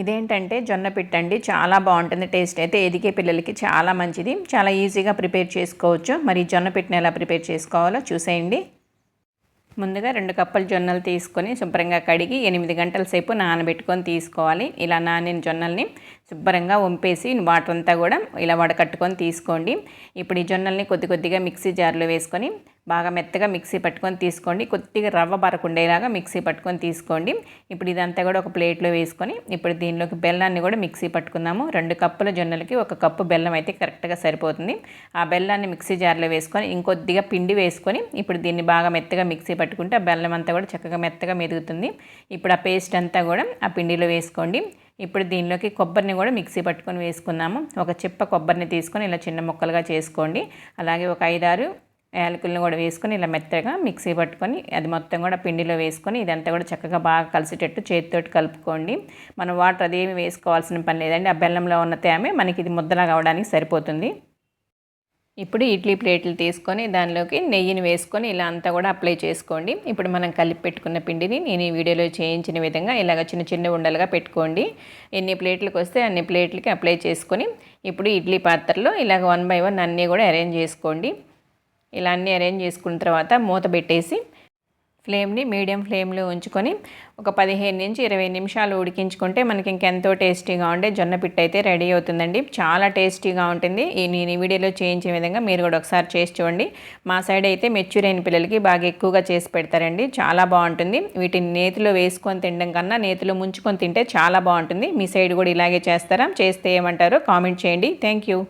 ఇదేంటంటే జొన్న పిట్టండి చాలా బాగుంటుంది టేస్ట్ అయితే ఎదిగే పిల్లలకి చాలా మంచిది. చాలా ఈజీగా ప్రిపేర్ చేసుకోవచ్చు. మరి జొన్న పిట్టను ఎలా ప్రిపేర్ చేసుకోవాలో చూసేయండి. ముందుగా రెండు కప్పులు జొన్నలు తీసుకొని శుభ్రంగా కడిగి ఎనిమిది గంటల సేపు నానబెట్టుకొని తీసుకోవాలి. ఇలా నానిన జొన్నల్ని శుభ్రంగా వంపేసి వాటర్ అంతా కూడా ఇలా వడకట్టుకొని తీసుకోండి. ఇప్పుడు ఈ జొన్నల్ని కొద్ది కొద్దిగా మిక్సీ జార్లో వేసుకొని బాగా మెత్తగా మిక్సీ పట్టుకొని తీసుకోండి. కొద్దిగా రవ్వ బరకుండేలాగా మిక్సీ పట్టుకొని తీసుకోండి. ఇప్పుడు ఇదంతా కూడా ఒక ప్లేట్లో వేసుకొని ఇప్పుడు దీనిలోకి బెల్లాన్ని కూడా మిక్సీ పట్టుకుందాము. రెండు కప్పుల జొన్నలకి ఒక కప్పు బెల్లం అయితే కరెక్ట్గా సరిపోతుంది. ఆ బెల్లాన్ని మిక్సీ జార్లో వేసుకొని ఇంకొద్దిగా పిండి వేసుకొని ఇప్పుడు దీన్ని బాగా మెత్తగా మిక్సీ పట్టుకుంటే ఆ బెల్లం అంతా కూడా చక్కగా మెత్తగా మెదుగుతుంది. ఇప్పుడు ఆ పేస్ట్ అంతా కూడా ఆ పిండిలో వేసుకోండి. ఇప్పుడు దీనిలోకి కొబ్బరిని కూడా మిక్సీ పట్టుకొని వేసుకున్నాము ఒక చిప్ప కొబ్బరిని తీసుకొని ఇలా చిన్న ముక్కలుగా చేసుకోండి. అలాగే ఒక ఐదారు యాలకులను కూడా వేసుకొని ఇలా మెత్తగా మిక్సీ పట్టుకొని అది మొత్తం కూడా పిండిలో వేసుకొని ఇదంతా కూడా చక్కగా బాగా కలిసేటట్టు చేతితోటి కలుపుకోండి. మనం వాటర్ అదేమి వేసుకోవాల్సిన పని లేదండి. ఆ బెల్లంలో ఉన్న తేమే మనకి ఇది ముద్దలాగా కావడానికి సరిపోతుంది. ఇప్పుడు ఇడ్లీ ప్లేట్లు తీసుకొని దానిలోకి నెయ్యిని వేసుకొని ఇలా అంతా కూడా అప్లై చేసుకోండి. ఇప్పుడు మనం కలిపి పెట్టుకున్న పిండిని నేను ఈ వీడియోలో చేయించిన విధంగా ఇలాగ చిన్న చిన్న ఉండలుగా పెట్టుకోండి. ఎన్ని ప్లేట్లకు వస్తే అన్ని ప్లేట్లకి అప్లై చేసుకొని ఇప్పుడు ఇడ్లీ పాత్రలో ఇలాగ వన్ బై వన్ అన్నీ కూడా అరేంజ్ చేసుకోండి. ఇలా అన్నీ అరేంజ్ చేసుకున్న తర్వాత మూత పెట్టేసి ఫ్లేమ్ని మీడియం ఫ్లేమ్లో ఉంచుకొని ఒక పదిహేను నుంచి ఇరవై నిమిషాలు ఉడికించుకుంటే మనకి ఇంకెంతో టేస్టీగా ఉండే జొన్న పిట్ట అయితే రెడీ అవుతుందండి. చాలా టేస్టీగా ఉంటుంది. ఈ నేను ఈ వీడియోలో చేయించే విధంగా మీరు కూడా ఒకసారి చేసి చూడండి. మా సైడ్ అయితే మెచ్యూర్ అయిన పిల్లలకి బాగా ఎక్కువగా చేసి పెడతారండి. చాలా బాగుంటుంది. వీటిని నేతిలో వేసుకొని తినడం కన్నా నేతిలో ముంచుకొని తింటే చాలా బాగుంటుంది. మీ సైడ్ కూడా ఇలాగే చేస్తారా? చేస్తే ఏమంటారో కామెంట్ చేయండి. Thank you